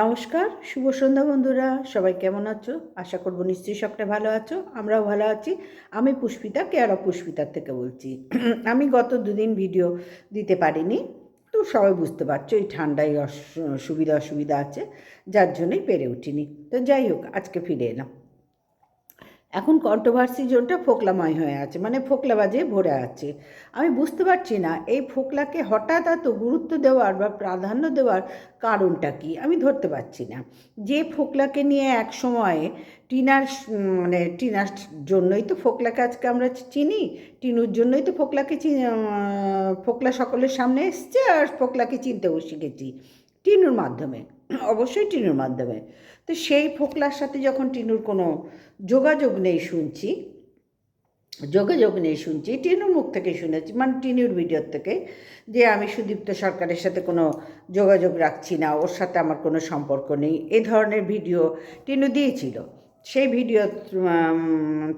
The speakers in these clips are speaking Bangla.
নমস্কার, শুভ সন্ধ্যা বন্ধুরা। সবাই কেমন আছো? আশা করব নিশ্চয়ই সবটা ভালো আছো। আমরাও ভালো আছি। আমি পুষ্পিতা, কেয়ারা পুষ্পিতার থেকে বলছি। আমি গত দুদিন ভিডিও দিতে পারিনি, তো সবাই বুঝতে পারছ এই ঠান্ডায় সুবিধা অসুবিধা আছে, যার জন্যই পেরে উঠিনি। তো যাই হোক, আজকে ফিরে এলাম। এখন কন্ট্রোভার্সি জোনটা ফোকলাময় হয়ে আছে মানে ফোকলা ফোকলাবাজে ভরে আছে। আমি বুঝতে পারছি না, এই ফোকলাকে হঠাৎ এত গুরুত্ব দেওয়ার বা প্রাধান্য দেওয়ার কারণটা কি? আমি ধরতে পারছি না। যে ফোকলাকে নিয়ে এক সময়ে টিনার মানে টিনার জন্যই তো ফোকলাকে আজকে আমরা চিনি, টিনুর জন্যই তো ফোকলাকে ফোকলা সকলের সামনে এসছে আর ফোকলাকে চিনতেও শিখেছি। টিনুর মাধ্যমে, অবশ্যই টিনুর মাধ্যমে। তো সেই ফোকলার সাথে যখন টিনুর কোনো যোগাযোগ নেই শুনছি, যোগাযোগ নেই শুনছি, টিনুর মুখ থেকে শুনেছি মানে টিনুর ভিডিওর থেকে, যে আমি সুদীপ্ত সরকারের সাথে কোনো যোগাযোগ রাখছি না, ওর সাথে আমার কোনো সম্পর্ক নেই, এ ধরনের ভিডিও টিনু দিয়েছিল। সেই ভিডিও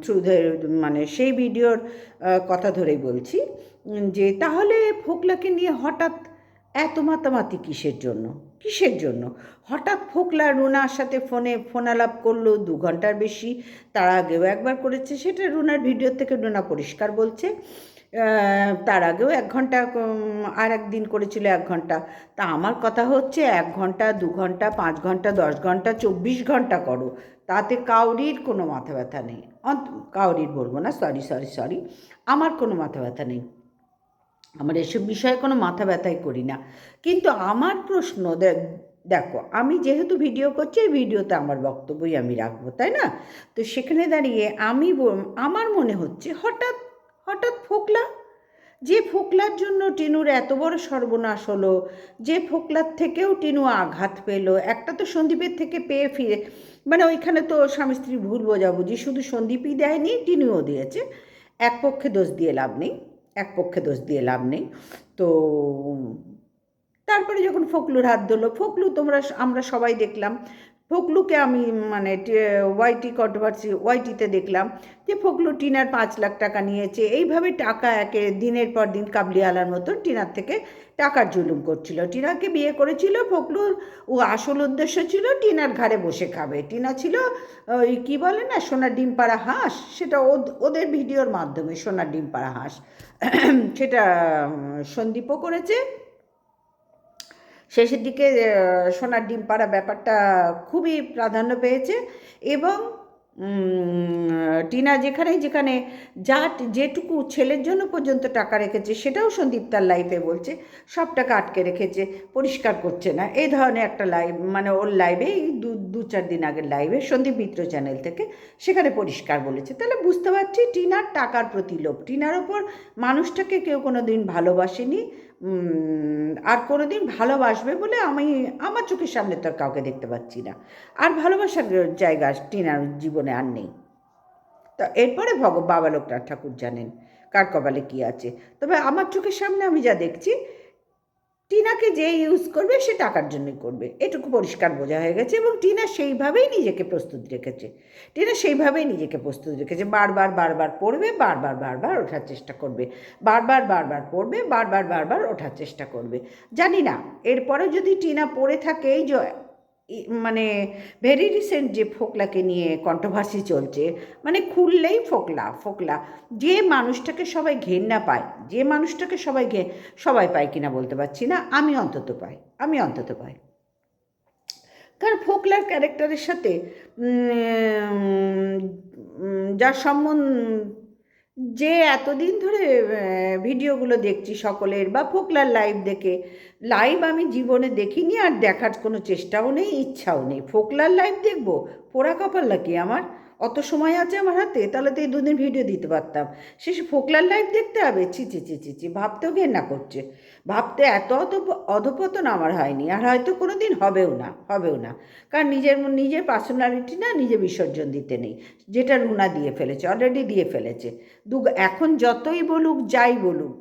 থ্রু মানে সেই ভিডিওর কথা ধরেই বলছি, যে তাহলে ফোকলাকে নিয়ে হঠাৎ এত মাতামাতি কিসের জন্য? কিসের জন্য? হঠাৎ ফোকলা রুনার সাথে ফোনে ফোন আলাপ করল দু ঘণ্টার বেশি। তার আগেও একবার করেছে, সেটা রুনার ভিডিও থেকে রুনা পরিষ্কার বলছে। তার আগেও এক ঘণ্টা আর একদিন করেছিল এক ঘণ্টা। তা আমার কথা হচ্ছে এক ঘণ্টা, দু ঘণ্টা, পাঁচ ঘণ্টা, দশ ঘণ্টা, চব্বিশ ঘণ্টা করো। তাতে কাউরির কোনো মাথা ব্যথা নেই। অন্ত কাউরির বলব না সরি সরি সরি আমার কোনো মাথা ব্যথা নেই। আমার এসব বিষয়ে কোনো মাথা ব্যথাই করি না। কিন্তু আমার প্রশ্ন দেখো, আমি যেহেতু ভিডিও করছি, এই ভিডিওতে আমার বক্তব্যই আমি রাখব, তাই না? তো সেখানে দাঁড়িয়ে আমি আমার মনে হচ্ছে হঠাৎ হঠাৎ ফোকলা, যে ফোকলার জন্য টিনুর এত বড় সর্বনাশ হলো, যে ফোকলার থেকেও টিনু আঘাত পেল, একটা তো সন্দীপের থেকে পেয়ে ফিরে মানে ওইখানে তো স্বামী স্ত্রী ভুল বোঝাবুঝি, শুধু সন্দীপই দেয়নি, টিনুও দিয়েছে, এক পক্ষে দোষ দিয়ে লাভ নেই। এক পক্ষে দোষ দিয়ে লাভ নেই। তো তারপরে যখন ফকলুর হাত ধরলো, ফকলু তোমরা আমরা সবাই দেখলাম ফকলুকে আমি মানে ওয়াইটি কন্ট্রোভার্সি ওয়াইটিতে দেখলাম যে ফকলু টিনার পাঁচ লাখ টাকা নিয়েছে। এইভাবে টাকা একে দিনের পর দিন কাবলিওয়ালার মতন টিনার থেকে টাকার জুলুম করছিল। টিনাকে বিয়ে করেছিল, ফকলুর ও আসল উদ্দেশ্য ছিল টিনার ঘাড়ে বসে খাবে। টিনা ছিল, ওই কী বলে না, সোনার ডিম পাড়া হাঁস? সেটা ওদ- ওদের ভিডিওর মাধ্যমে সোনার ডিম পাড়া হাঁস। সেটা সন্দীপও করেছে। শেষের দিকে সোনার ডিম পাড়া ব্যাপারটা খুবই প্রাধান্য পেয়েছে এবং টিনা যেখানে যেখানে যা যেটুকু ছেলের জন্য পর্যন্ত টাকা রেখেছে সেটাও সন্দীপ তার লাইফে বলছে, সব টাকা আটকে রেখেছে, পরিষ্কার করছে না। এই ধরনের একটা লাইভ মানে ওর লাইভে এই দু দু চার দিন আগের লাইভে সন্দীপ মিত্র চ্যানেল থেকে সেখানে পরিষ্কার বলেছে। তাহলে বুঝতে পারছি টিনার টাকার প্রতি লোভ। টিনার ওপর মানুষটাকে কেউ কোনো দিন ভালোবাসেনি আর কোনো দিন ভালোবাসবে বলে আমি আমার চোখের সামনে তো আর কাউকে দেখতে পাচ্ছি না। আর ভালোবাসার জায়গা টিনার জীবনে আর নেই। তা এরপরে ভগ, বাবা লোকনাথ ঠাকুর জানেন, কার কপালে কী আছে। তবে আমার চোখের সামনে আমি যা দেখছি টিনাকে যে ইউজ করবে, সে টাকার জন্যই করবে। এটুকু পরিষ্কার বোঝা হয়ে গেছে এবং টিনা সেইভাবেই নিজেকে প্রস্তুত রেখেছে। টিনা সেইভাবেই নিজেকে প্রস্তুত রেখেছে। বারবার বারবার পড়বে, বারবার বারবার ওঠার চেষ্টা করবে। বারবার বারবার পড়বে, বারবার বারবার ওঠার চেষ্টা করবে। জানি না এরপরে যদি টিনা পড়ে থাকে এই যে মানে ভেরি রিসেন্ট যে ফোকলাকে নিয়ে কন্ট্রোভার্সি চলছে মানে খুললেই ফোকলা ফোকলা। যে মানুষটাকে সবাই ঘেন্না পায়, যে মানুষটাকে সবাই ঘে, সবাই পায় কিনা বলতে পারছি না, আমি অন্তত পাই, আমি অন্তত পাই। কারণ ফোকলার ক্যারেক্টারের সাথে যার সম্বন্ধ যে এতদিন ধরে ভিডিওগুলো দেখছি সকলের বা ফোকলার লাইভ দেখে লাইভ আমি জীবনে দেখিনি আর দেখার কোনো চেষ্টাও নেই, ইচ্ছাও নেই। ফোকলার লাইভ দেখব? পোড়া কপাল নাকি আমার? অত সময় আছে আমার হাতে, তাহলে তো এই দুদিন ভিডিও দিতে পারতাম। শেষে ফোকলার লাইভ দেখতে হবে? ছি ছি ছি ছি ছি, ভাবতেও ঘেন্না করছে। ভাবতে এত অধপ, অধপতন আমার হয়নি, আর হয়তো কোনো দিন হবেও না হবেও না। কারণ নিজের নিজের পার্সোনালিটি না, নিজে বিসর্জন দিতে নেই। যেটা রুনা দিয়ে ফেলেছে অলরেডি দিয়ে ফেলেছে। দু এখন যতই বলুক, যাই বলুক,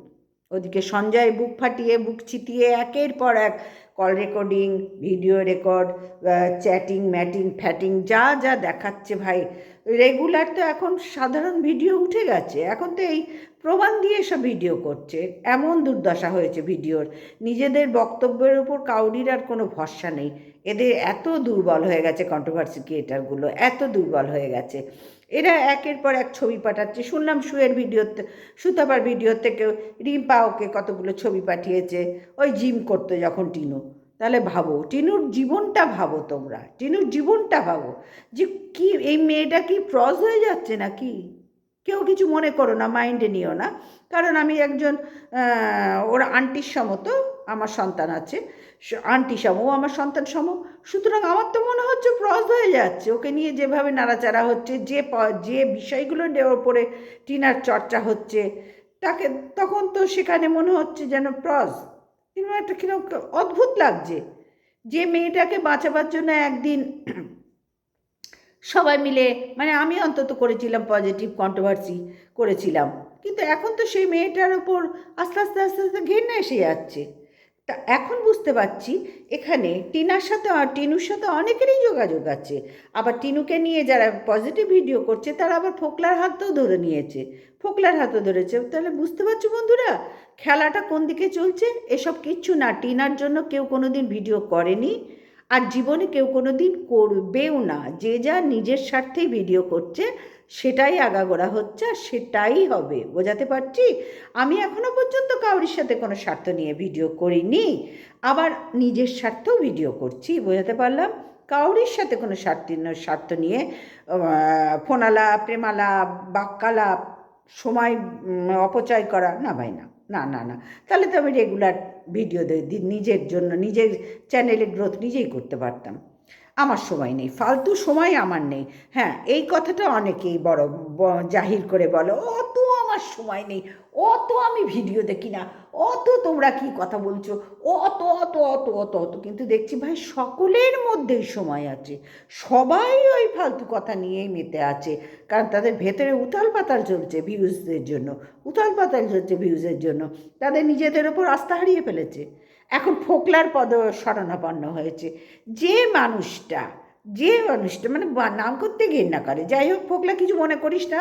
ওদিকে সঞ্জয় বুক ফাটিয়ে, বুক চিতিয়ে একের পর এক call recording video record chatting matting ফ্যাটিং যা যা দেখাচ্ছে ভাই রেগুলার তো এখন সাধারণ ভিডিও উঠে গেছে। এখন তো এই প্রমাণ দিয়ে সব ভিডিও করছে। এমন দুর্দশা হয়েছে ভিডিওর নিজেদের বক্তব্যের উপর কাউরির আর কোনো ভরসা নেই। এদের এত দুর্বল হয়ে গেছে কন্ট্রোভার্সি ক্রিয়েটারগুলো এত দুর্বল হয়ে গেছে। এরা একের পর এক ছবি পাঠাচ্ছে। শুনলাম শুয়ের ভিডিওতে সুতাপার ভিডিও থেকে রিম্পা ওকে কতগুলো ছবি পাঠিয়েছে। ওই জিম করতো যখন টিনু। তাহলে ভাবো, টিনুর জীবনটা ভাবো তোমরা, টিনুর জীবনটা ভাবো যে কি, এই মেয়েটা কি প্রজ হয়ে যাচ্ছে নাকি? কেউ কিছু মনে করো না মাইন্ডে নিও না। কারণ আমি একজন ওর আন্টির সমতো আমার সন্তান আছে আন্টি সম, ও আমার সন্তান সম। সুতরাং আমার তো মনে হচ্ছে প্রজ হয়ে যাচ্ছে। ওকে নিয়ে যেভাবে নাড়াচাড়া হচ্ছে, যে যে বিষয়গুলো ওপরে টিনার চর্চা হচ্ছে, তাকে, তখন তো সেখানে মনে হচ্ছে যেন প্রজ কিন্তু একটা কীরকম অদ্ভুত লাগছে। যে মেয়েটাকে বাঁচাবার জন্য একদিন সবাই মিলে মানে আমি অন্তত করেছিলাম পজিটিভ কন্ট্রোভার্সি করেছিলাম। কিন্তু এখন তো সেই মেয়েটার ওপর আস্তে আস্তে আস্তে আস্তে ঘেন্না এসে যাচ্ছে। তা এখন বুঝতে পারছি, এখানে টিনার সাথে টিনুর সাথে অনেকেরই যোগাযোগ আছে। আবার টিনুকে নিয়ে যারা পজিটিভ ভিডিও করছে, তারা আবার ফোকলার হাতও ধরে নিয়েছে। ফোকলার হাতও ধরেছে। তাহলে বুঝতে পারছ বন্ধুরা, খেলাটা কোন দিকে চলছে? এসব কিচ্ছু না, টিনার জন্য কেউ কোনো দিন ভিডিও করেনি। আর জীবনে কেউ কোনো দিন করবেও না। যে যা নিজের স্বার্থেই ভিডিও করছে সেটাই আগাগোড়া হচ্ছে আর সেটাই হবে। বোঝাতে পারছি? আমি এখনও পর্যন্ত কাউরির সাথে কোনো স্বার্থ নিয়ে ভিডিও করিনি। আবার নিজের স্বার্থেও ভিডিও করছি, বোঝাতে পারলাম? কাউরির সাথে কোনো স্বার্থ স্বার্থ নিয়ে ফোনালা প্রেমালা বাক্যালাপ, সময় অপচয় করা, না ভাই, না না না না। তাহলে তো আমি রেগুলার ভিডিও দিই নিজের জন্য, নিজের চ্যানেলের গ্রোথ নিজেই করতে পারতাম। আমার সময় নেই, ফালতু সময় আমার নেই। হ্যাঁ এই কথাটা অনেকেই বড় জাহির করে বলো, অত আমার সময় নেই, অত আমি ভিডিও দেখি না, অত তোমরা কি কথা বলছো, অত অত অত অত অত। কিন্তু দেখছি ভাই, সকলের মধ্যেই সময় আছে, সবাই ওই ফালতু কথা নিয়েই মেতে আছে, কারণ তাদের ভেতরে উথাল পাতাল চলছে ভিউজদের জন্য, উথাল পাতাল চলছে ভিউজের জন্য, তাদের নিজেদের ওপর আস্থা হারিয়ে ফেলেছে। এখন ফোকলার পদ শরণাপন্ন হয়েছে। যে মানুষটা যে মানুষটা মানে নাম করতে ঘেন্না করে। যাই হোক, ফোকলা, কিছু মনে করিস না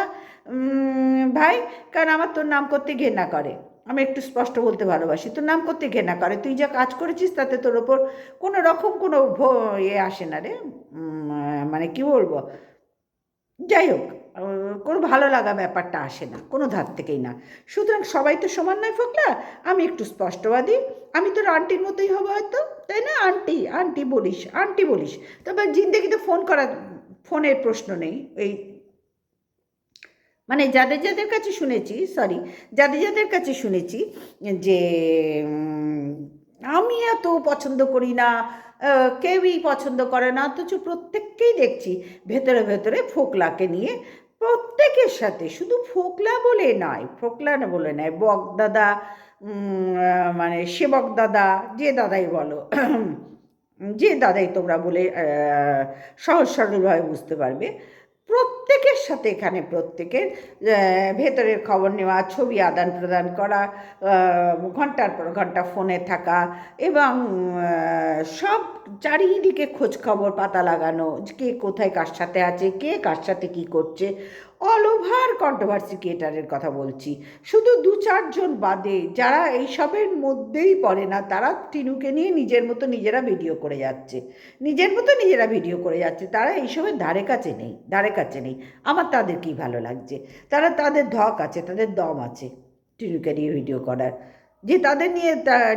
ভাই, কারণ আমার তোর নাম করতে ঘেন্না করে। আমি একটু স্পষ্ট বলতে ভালোবাসি। তোর নাম করতে ঘেন্না করে। তুই যা কাজ করেছিস, তাতে তোর ওপর কোনো রকম কোনো ইয়ে আসে না রে। মানে কি বলব? যাই হোক কোনো ভালো লাগা ব্যাপারটা আসে না, কোনো ধার থেকেই না। সুতরাং সবাই তো সমান নয় ফোকলা, আমি একটু স্পষ্টবাদী। আমি তোর আন্টির মতোই হব হয়তো, তাই না? আন্টি আন্টি বলিস আন্টি বলিস। তবে জিন্দেগিতে ফোন করা ফোনের প্রশ্ন নেই, এই মানে যাদের যাদের কাছে শুনেছি সরি যাদের যাদের কাছে শুনেছি যে আমি এত পছন্দ করি না কেউই পছন্দ করে না, অথচ প্রত্যেককেই দেখছি ভেতরে ভেতরে ফোকলাকে নিয়ে প্রত্যেকের সাথে, শুধু ফোকলা বলে নয়, ফোকলা না বলে নয়, বক দাদা মানে সেবক দাদা, যে দাদাই বলো, যে দাদাই তোমরা বলে সহজ সরলভাবে বুঝতে পারবে প্রত্যেকের সাথে এখানে প্রত্যেকের ভেতরের খবর নেওয়া, ছবি আদান প্রদান করা ঘণ্টার পর ঘণ্টা ফোনে থাকা এবং সব চারিদিকে খোঁজ খবর পাতা লাগানো কে কোথায় কার সাথে আছে, কে কার সাথে কী করছে। অল ওভার কন্ট্রোভার্সি ক্রিয়েটারের কথা বলছি। শুধু দু চারজন বাদে যারা এইসবের মধ্যেই পড়ে না, তারা টিনুকে নিয়ে নিজের মতো নিজেরা ভিডিও করে যাচ্ছে। নিজের মতো নিজেরা ভিডিও করে যাচ্ছে। তারা এইসবের ধারে কাছে নেই, ধারে কাছে নেই। আমার তাদের কি ভালো লাগছে? তারা তাদের ধক আছে, তাদের দম আছে টিনুকে নিয়ে ভিডিও করার। যে তাদের নিয়ে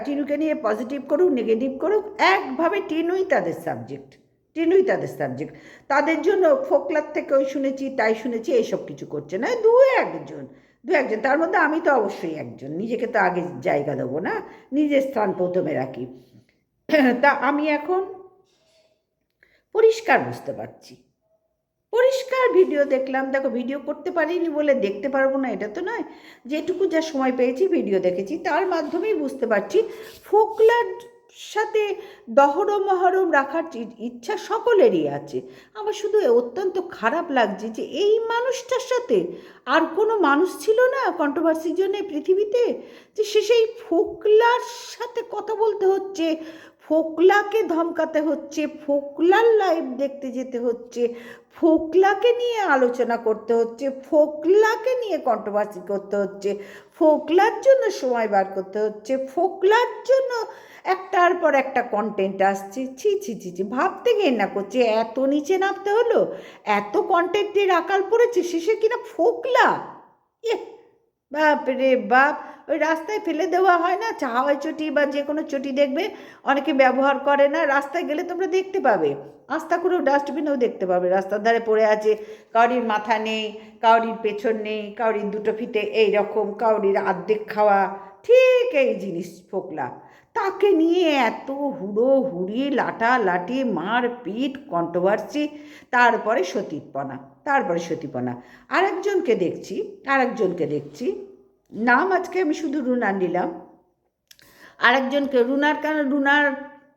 টিনুকে নিয়ে পজিটিভ করুক নেগেটিভ করুক, একভাবে টিনুই তাদের সাবজেক্ট টিনুই তাদের সাবজেক্ট তাদের জন্য ফোকলার থেকে ওই শুনেছি, তাই শুনেছি এইসব কিছু করছে না। দু একজন দু একজন। তার মধ্যে আমি তো অবশ্যই একজন। নিজেকে তো আগে জায়গা দেবো না, নিজের স্থান প্রথমে রাখি। তা আমি এখন পরিষ্কার বুঝতে পারছি। পরিষ্কার ভিডিও দেখলাম। দেখো, ভিডিও করতে পারিনি বলে দেখতে পারব না, এটা তো নয়। যেটুকু যা সময় পেয়েছি, ভিডিও দেখেছি। তার মাধ্যমেই বুঝতে পারছি, ফোকলার সাথে দহরম মহরম রাখার ইচ্ছা সকলেরই আছে। আমার শুধু অত্যন্ত খারাপ লাগছে যে এই মানুষটার সাথে আর কোনো মানুষ ছিল না কন্ট্রোভার্সির জন্য পৃথিবীতে? যে সে সেই ফোকলার সাথে কথা বলতে হচ্ছে, ফোকলাকে ধমকাতে হচ্ছে, ফোকলার লাইভ দেখতে যেতে হচ্ছে, ফোকলাকে নিয়ে আলোচনা করতে হচ্ছে, ফোকলাকে নিয়ে কন্ট্রোভার্সি করতে হচ্ছে, ফোকলার জন্য সময় বার করতে হচ্ছে, ফোকলার জন্য একটার পর একটা কন্টেন্ট আসছে। ছি ছি ছি ছি, ভাবতে গিয়ে না করছে, এত নিচে নামতে হলো, এত কন্টেন্টের আকাল পড়েছে, শেষে কিনা ফোকলা। ইয়ে বাপ রে বাপ, ওই রাস্তায় ফেলে দেওয়া হয় না চা চটি বা যে কোনো চটি দেখবে, অনেকে ব্যবহার করে না, রাস্তায় গেলে তোমরা দেখতে পাবে। আস্তা করেও ডাস্টবিনেও দেখতে পাবে, রাস্তার ধারে পড়ে আছে, কাউরির মাথা নেই, কাউরির পেছন নেই, কাউরির দুটো ফিতে এই রকম কাউরির আর্ধেক খাওয়া, ঠিক এই জিনিস ফোকলা। তাকে নিয়ে এত হুড়ো হুড়ি লাটা লাটি মার পিট কন্ট্রোভার্সি তারপরে সতীপনা তারপরে সতীপনা। আরেকজনকে দেখছি আরেকজনকে দেখছি। নাম আজকে আমি শুধু রুনা নিলাম। আরেকজনকে, রুনার কারণ রুনার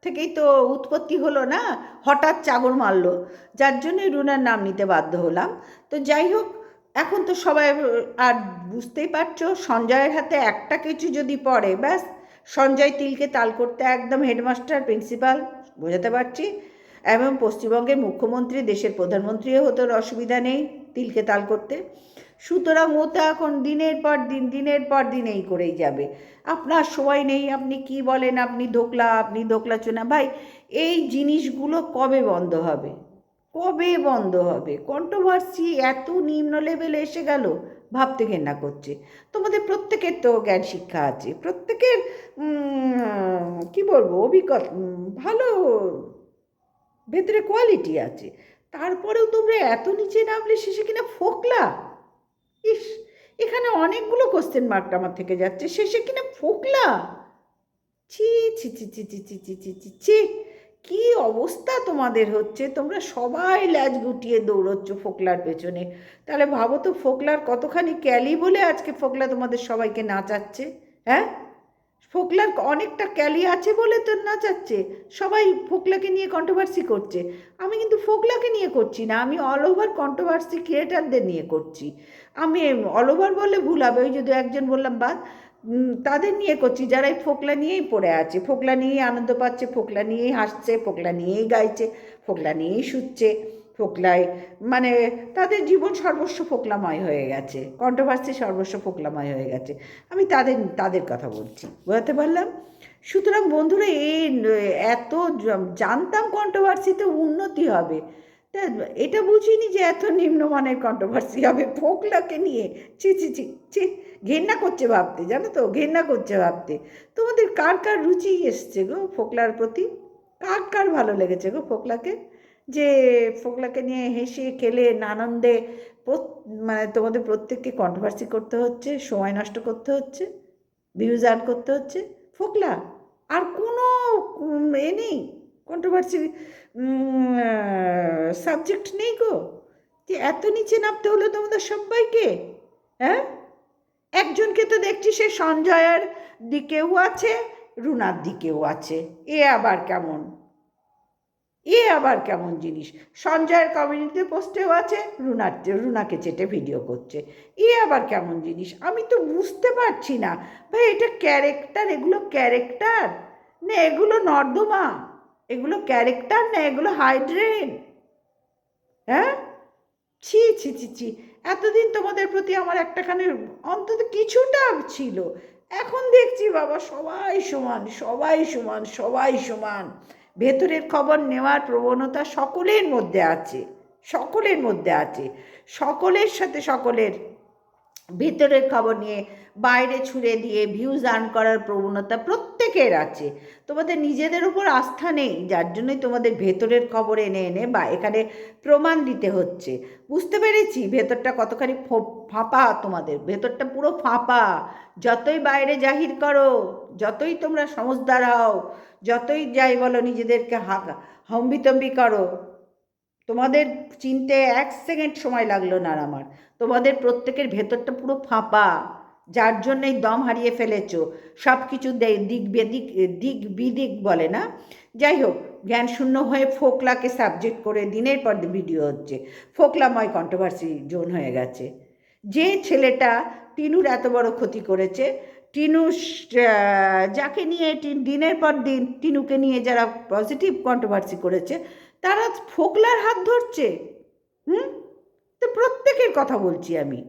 থেকেই তো উৎপত্তি হলো না? হঠাৎ চাগর মারলো। যার জন্যই রুনার নাম নিতে বাধ্য হলাম। তো যাই হোক, এখন তো সবাই আর বুঝতেই পারছ, সঞ্জয়ের হাতে একটা কিছু যদি পড়ে, ব্যাস। সঞ্জয় তিলকে তাল করতে একদম হেডমাস্টার, প্রিন্সিপাল, বোঝাতে পারছি? এবং পশ্চিমবঙ্গের মুখ্যমন্ত্রী, দেশের প্রধানমন্ত্রীও হতো অসুবিধা নেই তিলকে তাল করতে। সুতরাং ও তো এখন দিনের পর দিন, দিনের পর দিন এই করেই যাবে। আপনার সময় নেই, আপনি কি বলেন, আপনি ধোকলা আপনি ধোকলা চোনা। ভাই, এই জিনিসগুলো কবে বন্ধ হবে? কবে বন্ধ হবে? কন্ট্রোভার্সি এত নিম্ন লেভেলে এসে গেল। ভাবতে ঘেন্না করছে তোমাদের প্রত্যেকের তো জ্ঞান শিক্ষা আছে প্রত্যেকের কি বলব অভিজ্ঞতা ভালো ভেতরে কোয়ালিটি আছে তারপরেও তোমরা এত নিচে নামলে শেষে কিনা ফোকলা ইস এখানে অনেকগুলো কোশ্চেন মার্ক আমার থেকে যাচ্ছে শেষে কিনা ফোকলা ছি ছি ছি ছি ছি ছি ছি ছি ছি ছি কি অবস্থা তোমাদের হচ্ছে? তোমরা সবাই ল্যাজ গুটিয়ে দৌড়চ্ছ ফোকলার পেছনে। তাহলে ভাবো তো ফোকলার কতখানি ক্যালি বলে আজকে ফোকলা তোমাদের সবাইকে নাচাচ্ছে হ্যাঁ? ফোকলার অনেকটা ক্যালি আছে বলে তো নাচাচ্ছে। সবাই ফোকলাকে নিয়ে কন্ট্রোভার্সি করছে। আমি কিন্তু ফোকলাকে নিয়ে করছি না, আমি অল ওভার কন্ট্রোভার্সি ক্রিয়েটারদের নিয়ে করছি। আমি অল ওভার বললে ভুল হবে, ওই যদি একজন বললাম, বাদ। তাদের নিয়ে করছি। যারা এই ফোকলা নিয়েই পড়ে আছে, ফোকলা নিয়েই আনন্দ পাচ্ছে, ফোকলা নিয়েই হাসছে, ফোকলা নিয়েই গাইছে, ফোকলা নিয়েই শুচ্ছে, ফোকলায় মানে তাদের জীবন সর্বস্ব ফোকলাময় হয়ে গেছে কন্ট্রোভার্সি সর্বস্ব ফোকলাময় হয়ে গেছে। আমি তাদের তাদের কথা বলছি, বোঝাতে পারলাম? সুতরাং বন্ধুরা, এই, এত জানতাম কন্ট্রোভার্সিতে উন্নতি হবে। তা এটা বুঝিনি যে এত নিম্নমানের কন্ট্রোভার্সি হবে ফোকলাকে নিয়ে। ছি ছি ছি ছি। ঘেন্না করছে ভাবতে, জানো তো? ঘেন্না করছে ভাবতে। তোমাদের কার কার রুচি এসছে গো ফোকলার প্রতি? কার কার ভালো লেগেছে গো ফোকলাকে? যে ফোকলাকে নিয়ে হেসে খেলে প্রত- মানে তোমাদের প্রত্যেককে কন্ট্রোভার্সি করতে হচ্ছে, সময় নষ্ট করতে হচ্ছে ভিউজ আর্ন করতে হচ্ছে। ফোকলা, আর কোনো এ নেই? কন্ট্রোভার্সি সাবজেক্ট নেই গো? যে এত নিচে নামতে হলো তোমাদের সবাইকে হ্যাঁ? একজনকে তো দেখছি সে সঞ্জয়ের দিকেও আছে, রুনার দিকেও আছে। এ আবার কেমন? এ আবার কেমন জিনিস? সঞ্জয়ের কমিউনিটি পোস্টেও আছে, রুনার, রুনাকে চেটে ভিডিও করছে। এ আবার কেমন জিনিস? আমি তো বুঝতে পারছি না। ভাই, এটা ক্যারেক্টার এগুলো ক্যারেক্টার না, এগুলো নর্দমা। এগুলো ক্যারেক্টার না, এগুলো হাইড্রেন হ্যাঁ? ছি ছি ছি ছি। এতদিন তোমাদের প্রতি আমার একটাখানে অন্তত কিছুটা ছিল। এখন দেখছি বাবা, সবাই সমান সবাই সমান সবাই সমান। ভেতরের খবর নেওয়ার প্রবণতা সকলের মধ্যে আছে, সকলের মধ্যে আছে। সকলের সাথে সকলের ভেতরের খবর নিয়ে বাইরে ছুঁড়ে দিয়ে ভিউজ আর্ন করার প্রবণতা প্রত্যেকের আছে। তোমাদের নিজেদের উপর আস্থা নেই, যার জন্যই তোমাদের ভেতরের খবর এনে এনে বা এখানে প্রমাণ দিতে হচ্ছে। বুঝতে পেরেছি ভেতরটা কতখানি ফাঁপা তোমাদের, ভেতরটা পুরো ফাঁপা। যতই বাইরে জাহির করো, যতই তোমরা সমজদার হও, যতই যাই বলো নিজেদেরকে হাক হম্বিতম্বি করো, তোমাদের চিনতে এক সেকেন্ড সময় লাগল না আমার। তোমাদের প্রত্যেকের ভেতরটা পুরো ফাঁপা। যার জন্যই দম হারিয়ে ফেলেছ সব কিছু দিক বেদিক, দিক বিদিক বলে না? যাই হোক, জ্ঞান শূন্য হয়ে ফোকলাকে সাবজেক্ট করে দিনের পর ভিডিও হচ্ছে। ফোকলাময় কন্ট্রোভার্সি জোন হয়ে গেছে। যে ছেলেটা টিনুর এত বড় ক্ষতি করেছে, টিনু যাকে নিয়ে দিনের পর দিন টিনুকে নিয়ে যারা পজিটিভ কন্ট্রোভার্সি করেছে, তারা ফোকলার হাত ধরছে। হুম? তো প্রত্যেকের কথা বলছি আমি।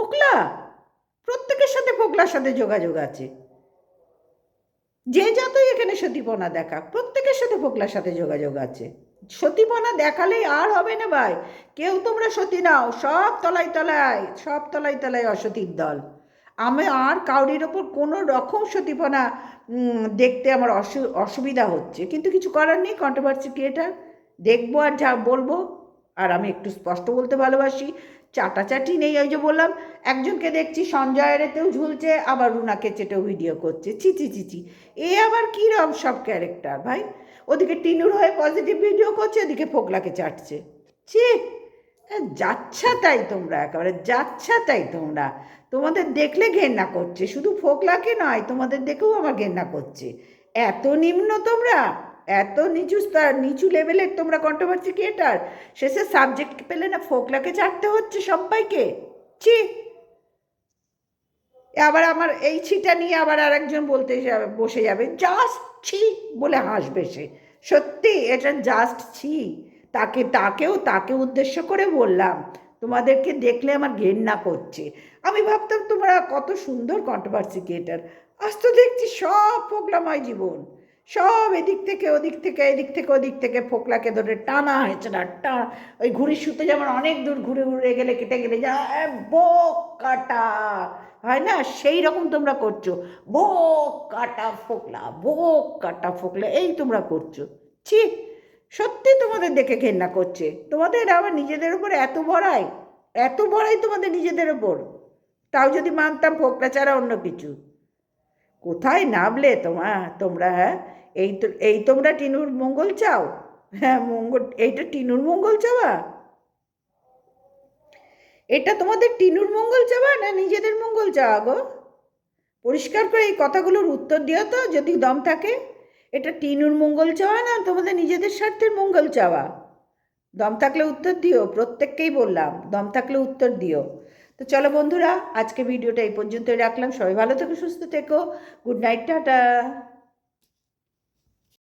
ফোকলা? প্রত্যেকের সাথে ফোকলার সাথে যোগাযোগ আছে। যে যতই এখানে সতীপনা দেখা প্রত্যেকের সাথে ফোকলার সাথে যোগাযোগ আছে। সতীপনা দেখালেই আর হবে না ভাই। কেউ তোমরা সতী নাও, সব তলায় তলায়, সব তলায় তলায় অসতীর দল। আমি আর কাউরির ওপর কোনো রকম সতীপনা দেখতে আমার অসু, অসুবিধা হচ্ছে। কিন্তু কিছু করার নেই কন্ট্রোভার্সি ক্রিয়েটার দেখব আর যা বলব। আর আমি একটু স্পষ্ট বলতে ভালোবাসি। চাটাচাটি নেই, ওই যে বললাম, একজনকে দেখছি সঞ্জয়ের এতেও ঝুলছে, আবার রুনাকে চেটেও ভিডিও করছে। চি চি চি চি এ আবার কী রকম সব ক্যারেক্টার ভাই? ওদিকে টিনুর হয়ে পজিটিভ ভিডিও করছে, ওদিকে ফোকলাকে চাটছে। ছি যাচ্ছা তাই তোমরা, একেবারে যাচ্ছা তাই তোমরা। তোমাদের দেখলে ঘেন্না করছে, শুধু ফোকলাকে নয়, তোমাদের দেখেও আমার ঘেন্না করছে। এত নিম্ন তোমরা? এত নিচু স্তর, নিচু লেভেলের তোমরা কন্ট্রোভার্সি ক্রিয়েটার শেষে সাবজেক্ট পেলে না ফোকলাকে চাটতে হচ্ছে সবাইকে ছি। আবার আমার এই ছিটা নিয়ে আবার আরেকজন বলতে যাবে বসে যাবে, জাস্ট ছি বলে হাসবে সে। সত্যি, এটা জাস্ট ছি। তাকে, তাকেও, তাকে উদ্দেশ্য করে বললাম, তোমাদেরকে দেখলে আমার ঘেন্না করছে। আমি ভাবতাম তোমরা কত সুন্দর কন্ট্রোভার্সি ক্রিয়েটার আজ তো দেখছি সব ফোকলাময় জীবন। সব এদিক থেকে, ওদিক থেকে, এদিক থেকে, ওদিক থেকে ফোকলাকে ধরে টানা হয়েছে না, টানা। ওই ঘুড়ি সুতো যেমন অনেক দূর ঘুরে ঘুরে গেলে কেটে গেলে যা বোক কাটা হয় না? সেই রকম তোমরা করছ। বোক কাটা ফোকলা বোক কাটা ফোকলা, এই তোমরা করছ। ছি, সত্যি তোমাদের দেখে ঘেন্না করছে। তোমাদের আবার নিজেদের উপর এত বড়াই এত বড়াই তোমাদের নিজেদের ওপর তাও যদি মানতাম ফোকলা ছাড়া অন্য কিছু। কোথায় নামলে তোমা, তোমরা হ্যাঁ? এই তো, এই তোমরা টিনুর মঙ্গল চাও? হ্যাঁ মঙ্গল, এইটা টিনুর মঙ্গল চাওয়া? এটা তোমাদের টিনুর মঙ্গল চাওয়া না নিজেদের মঙ্গল চাওয়া গো? পরিষ্কার করে এই কথাগুলোর উত্তর দিও তো, যদি দম থাকে। এটা টিনুর মঙ্গল চাওয়া না তোমাদের নিজেদের স্বার্থের মঙ্গল চাওয়া? দম থাকলে উত্তর দিও, প্রত্যেককেই বললাম, দম থাকলে উত্তর দিও। তো চলো বন্ধুরা আজকে ভিডিওটা এই পর্যন্তই রাখলাম। সবাই ভালো থেকো, সুস্থ থেকো। Good night, tata.